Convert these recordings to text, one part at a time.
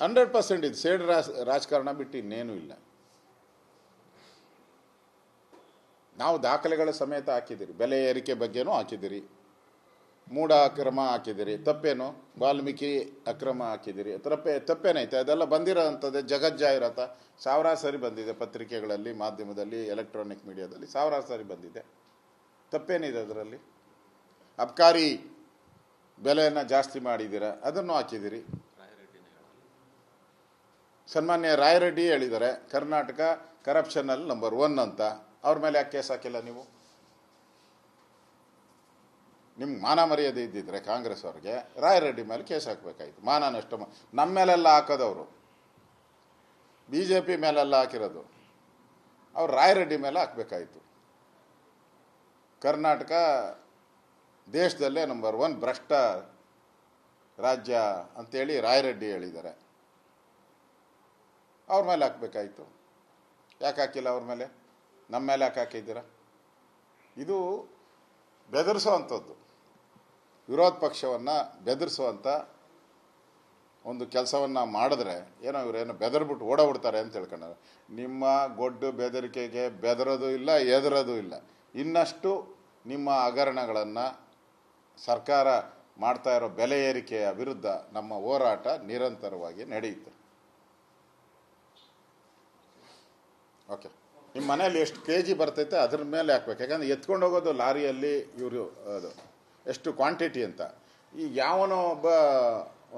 Hundred percent ಇದು ಸೇಡ್ ರಾಜ್, ರಾಜಕಾರಣ ಬಿಟ್ಟು ಇನ್ನೇನೂ ಇಲ್ಲ. ನಾವು ದಾಖಲೆಗಳ ಸಮೇತ ಹಾಕಿದ್ದೀರಿ. ಬೆಲೆ ಏರಿಕೆ ಬಗ್ಗೆನೂ ಹಾಕಿದ್ದೀರಿ. ಮೂಢ ಅಕ್ರಮ ಹಾಕಿದ್ದೀರಿ. ತಪ್ಪೇನು? ವಾಲ್ಮೀಕಿ ಅಕ್ರಮ ಹಾಕಿದ್ದೀರಿ. ತಪ್ಪೆ ತಪ್ಪೇನೈತೆ ಅದೆಲ್ಲ ಬಂದಿರೋ ಅಂಥದ್ದೇ ಜಗಜ್ಜಾಹಿರಾತ ಸಾವಿರಾರು ಸಾರಿ ಬಂದಿದೆ ಪತ್ರಿಕೆಗಳಲ್ಲಿ, ಮಾಧ್ಯಮದಲ್ಲಿ, ಎಲೆಕ್ಟ್ರಾನಿಕ್ ಮೀಡಿಯಾದಲ್ಲಿ. ಸಾವಿರಾರು ಸಾರಿ ಬಂದಿದೆ. ತಪ್ಪೇನಿದೆ ಅದರಲ್ಲಿ? ಅಬ್ಕಾರಿ ಬೆಲೆಯನ್ನು ಜಾಸ್ತಿ ಮಾಡಿದ್ದೀರಾ? ಅದನ್ನು ಹಾಕಿದ್ದೀರಿ. ಸನ್ಮಾನ್ಯ ರಾಯರೆಡ್ಡಿ ಹೇಳಿದ್ದಾರೆ, ಕರ್ನಾಟಕ ಕರಪ್ಷನಲ್ಲಿ ನಂಬರ್ ಒನ್ ಅಂತ. ಅವ್ರ ಮೇಲೆ ಯಾಕೆ ಕೇಸ್ ಹಾಕಿಲ್ಲ ನೀವು? ನಿಮ್ಗೆ ಮಾನ ಮರ್ಯಾದೆ ಇದ್ದಿದ್ರೆ ಕಾಂಗ್ರೆಸ್ ಅವ್ರಿಗೆ ರಾಯರೆಡ್ಡಿ ಮೇಲೆ ಕೇಸ್ ಹಾಕಬೇಕಾಯ್ತು. ಮಾನ ನಷ್ಟ ನಮ್ಮ ಮೇಲೆಲ್ಲ ಹಾಕೋದವರು. ಬಿ ಜೆ ಪಿ ಮೇಲೆಲ್ಲ ಹಾಕಿರೋದು. ಅವ್ರು ರಾಯರೆಡ್ಡಿ ಮೇಲೆ ಹಾಕಬೇಕಾಯ್ತು. ಕರ್ನಾಟಕ ದೇಶದಲ್ಲೇ ನಂಬರ್ ಒನ್ ಭ್ರಷ್ಟ ರಾಜ್ಯ ಅಂತೇಳಿ ರಾಯರೆಡ್ಡಿ ಹೇಳಿದ್ದಾರೆ. ಅವ್ರ ಮೇಲೆ ಹಾಕಬೇಕಾಯಿತು. ಯಾಕೆ ಹಾಕಿಲ್ಲ ಅವ್ರ ಮೇಲೆ? ನಮ್ಮ ಮೇಲೆ ಯಾಕೆ ಹಾಕಿದ್ದೀರಾ? ಇದು ಬೆದರಿಸೋವಂಥದ್ದು. ವಿರೋಧ ಪಕ್ಷವನ್ನು ಬೆದರಿಸುವಂಥ ಒಂದು ಕೆಲಸವನ್ನು ಮಾಡಿದ್ರೆ ಏನೋ ಇವರೇನೋ ಬೆದರ್ಬಿಟ್ಟು ಓಡಾಬಿಡ್ತಾರೆ ಅಂತ ತಿಳ್ಕೊಂಡಾರೆ ನಿಮ್ಮ ಗೊಡ್ಡು ಬೆದರಿಕೆಗೆ ಬೆದರೋದು ಇಲ್ಲ ಎದರೋದು ಇಲ್ಲ. ಇನ್ನಷ್ಟು ನಿಮ್ಮ ಹಗರಣಗಳನ್ನು ಸರ್ಕಾರ ಮಾಡ್ತಾ ಇರೋ ಬೆಲೆ ಏರಿಕೆಯ ವಿರುದ್ಧ ನಮ್ಮ ಹೋರಾಟ ನಿರಂತರವಾಗಿ ನಡೆಯುತ್ತೆ. ಓಕೆ ನಿಮ್ಮ ಮನೇಲಿ ಎಷ್ಟು ಕೆ ಜಿ ಬರ್ತೈತೆ ಅದ್ರ ಮೇಲೆ ಹಾಕ್ಬೇಕು. ಯಾಕಂದರೆ ಎತ್ಕೊಂಡು ಹೋಗೋದು ಲಾರಿಯಲ್ಲಿ ಇವರು, ಅದು, ಎಷ್ಟು ಕ್ವಾಂಟಿಟಿ ಅಂತ. ಈಗ ಯಾವನೋ ಒಬ್ಬ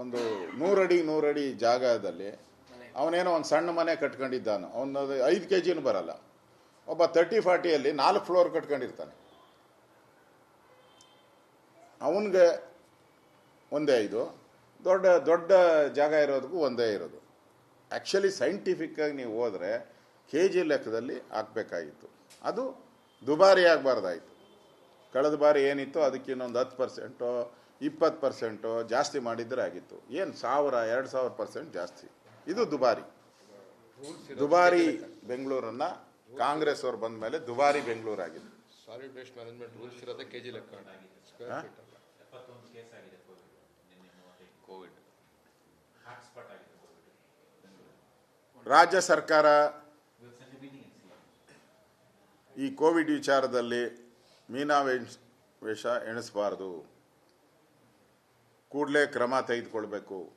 ಒಂದು ನೂರಡಿ ನೂರಡಿ ಜಾಗದಲ್ಲಿ ಅವನೇನೋ ಒಂದು ಸಣ್ಣ ಮನೆ ಕಟ್ಕೊಂಡಿದ್ದಾನು. ಅವನದು ಐದು ಕೆ ಜಿನೂ ಬರಲ್ಲ. ಒಬ್ಬ ತರ್ಟಿ ಫಾರ್ಟಿಯಲ್ಲಿ ನಾಲ್ಕು ಫ್ಲೋರ್ ಕಟ್ಕೊಂಡಿರ್ತಾನೆ. ಅವನಿಗೆ ಒಂದೇ ಐದು ದೊಡ್ಡ ದೊಡ್ಡ ಜಾಗ ಇರೋದಕ್ಕೂ ಒಂದೇ ಇರೋದು. ಆ್ಯಕ್ಚುಲಿ ಸೈಂಟಿಫಿಕ್ಕಾಗಿ ನೀವು ಹೋದರೆ ಕೆ ಜಿ ಲೆಕ್ಕದಲ್ಲಿ ಹಾಕಬೇಕಾಗಿತ್ತು. ಅದು ದುಬಾರಿ ಆಗಬಾರ್ದಾಯಿತು. ಕಳೆದ ಬಾರಿ ಏನಿತ್ತು ಅದಕ್ಕೆ ಇನ್ನೊಂದು ಹತ್ತು ಪರ್ಸೆಂಟು ಇಪ್ಪತ್ತು ಪರ್ಸೆಂಟು ಜಾಸ್ತಿ ಮಾಡಿದರೆ ಆಗಿತ್ತು. ಏನು ಸಾವಿರ ಎರಡು ಸಾವಿರ ಪರ್ಸೆಂಟ್ ಜಾಸ್ತಿ. ಇದು ದುಬಾರಿ. ದುಬಾರಿ ಬೆಂಗಳೂರನ್ನು ಕಾಂಗ್ರೆಸ್ ಅವ್ರು ಬಂದ ಮೇಲೆ ದುಬಾರಿ ಬೆಂಗಳೂರು ಆಗಿದೆ ಸಾಲಿಡ್ ವೇಸ್ಟ್ ಮ್ಯಾನೇಜ್ಮೆಂಟ್ ರೂಲ್ಸ್ ಇರೋದೇ ಕೆ ಜಿ ಲೆಕ್ಕ. ಸ್ಕ್ವೇರ್ ಹಾ? ಫೀಟ್ ಕೋವಿಡ್ ರಾಜ್ಯ ಸರ್ಕಾರ ಈ ಕೋವಿಡ್ ವಿಚಾರದಲ್ಲಿ ಮೀನಾವೇಶ ವೇಷ ಎಣಿಸಬಾರ್ದು. ಕೂಡಲೇ ಕ್ರಮ ತೆಗೆದುಕೊಳ್ಬೇಕು.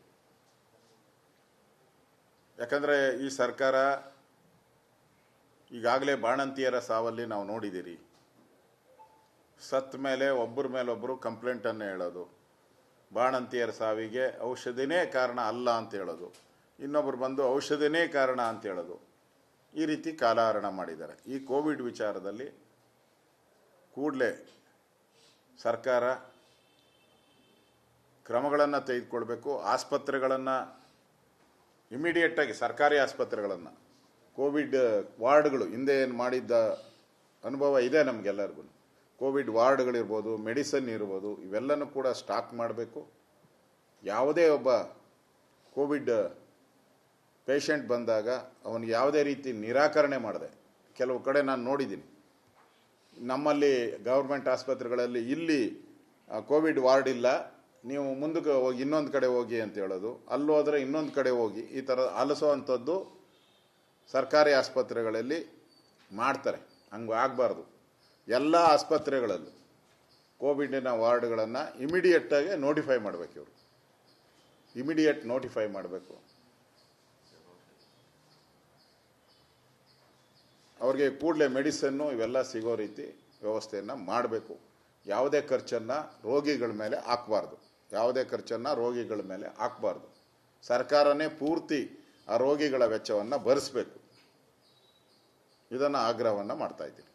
ಯಾಕಂದರೆ ಈ ಸರ್ಕಾರ ಈಗಾಗಲೇ ಬಾಣಂತಿಯರ ಸಾವಲ್ಲಿ ನಾವು ನೋಡಿದ್ದೀರಿ. ಸತ್ತ ಮೇಲೆ ಒಬ್ಬರ ಮೇಲೊಬ್ಬರು ಕಂಪ್ಲೇಂಟನ್ನು ಹೇಳೋದು. ಬಾಣಂತಿಯರ ಸಾವಿಗೆ ಔಷಧಿನೇ ಕಾರಣ ಅಲ್ಲ ಅಂತ ಹೇಳೋದು. ಇನ್ನೊಬ್ಬರು ಬಂದು ಔಷಧಿನೇ ಕಾರಣ ಅಂತ ಹೇಳೋದು. ಈ ರೀತಿ ಕಾಲಹರಣ ಮಾಡಿದ್ದಾರೆ. ಈ ಕೋವಿಡ್ ವಿಚಾರದಲ್ಲಿ ಕೂಡಲೇ ಸರ್ಕಾರ ಕ್ರಮಗಳನ್ನು ತೆಗೆದುಕೊಳ್ಬೇಕು. ಆಸ್ಪತ್ರೆಗಳನ್ನು ಇಮಿಡಿಯೇಟಾಗಿ ಸರ್ಕಾರಿ ಆಸ್ಪತ್ರೆಗಳನ್ನು. ಕೋವಿಡ್ ವಾರ್ಡ್ಗಳು ಹಿಂದೆ ಏನು ಮಾಡಿದ್ದ ಅನುಭವ ಇದೆ ನಮಗೆಲ್ಲರಿಗೂ. ಕೋವಿಡ್ ವಾರ್ಡ್ಗಳಿರ್ಬೋದು, ಮೆಡಿಸನ್ ಇರ್ಬೋದು, ಇವೆಲ್ಲನೂ ಕೂಡ ಸ್ಟಾಕ್ ಮಾಡಬೇಕು. ಯಾವುದೇ ಒಬ್ಬ ಕೋವಿಡ್ ಪೇಷಂಟ್ ಬಂದಾಗ ಅವನಿಗೆ ಯಾವುದೇ ರೀತಿ ನಿರಾಕರಣೆ ಮಾಡಿದೆ. ಕೆಲವು ಕಡೆ ನಾನು ನೋಡಿದ್ದೀನಿ. ನಮ್ಮಲ್ಲಿ ಗೌರ್ಮೆಂಟ್ ಆಸ್ಪತ್ರೆಗಳಲ್ಲಿ ಇಲ್ಲಿ ಕೋವಿಡ್ ವಾರ್ಡ್ ಇಲ್ಲ. ನೀವು ಮುಂದಕ್ಕೆ ಹೋಗಿ ಇನ್ನೊಂದು ಕಡೆ ಹೋಗಿ ಅಂತ ಹೇಳೋದು. ಅಲ್ಲಿ ಹೋದರೆ ಇನ್ನೊಂದು ಕಡೆ ಹೋಗಿ ಈ ಥರ ಆಲಿಸೋವಂಥದ್ದು ಸರ್ಕಾರಿ ಆಸ್ಪತ್ರೆಗಳಲ್ಲಿ ಮಾಡ್ತಾರೆ. ಹಂಗೆ ಆಗಬಾರ್ದು. ಎಲ್ಲ ಆಸ್ಪತ್ರೆಗಳಲ್ಲೂ ಕೋವಿಡಿನ ವಾರ್ಡ್ಗಳನ್ನು ಇಮಿಡಿಯೇಟಾಗಿ ನೋಟಿಫೈ ಮಾಡಬೇಕು ಇವರು. ಇಮಿಡಿಯೇಟ್ ನೋಟಿಫೈ ಮಾಡಬೇಕು. ಅವ್ರಿಗೆ ಕೂಡಲೇ ಮೆಡಿಸನ್ನು ಇವೆಲ್ಲ ಸಿಗೋ ರೀತಿ ವ್ಯವಸ್ಥೆಯನ್ನು ಮಾಡಬೇಕು. ಯಾವುದೇ ಖರ್ಚನ್ನು ರೋಗಿಗಳ ಮೇಲೆ ಹಾಕಬಾರ್ದು. ಯಾವುದೇ ಖರ್ಚನ್ನು ರೋಗಿಗಳ ಮೇಲೆ ಹಾಕಬಾರ್ದು. ಸರ್ಕಾರನೇ ಪೂರ್ತಿ ಆ ರೋಗಿಗಳ ವೆಚ್ಚವನ್ನು ಭರಿಸಬೇಕು. ಇದನ್ನು ಆಗ್ರಹವನ್ನು ಮಾಡ್ತಾ ಇದ್ದೀನಿ.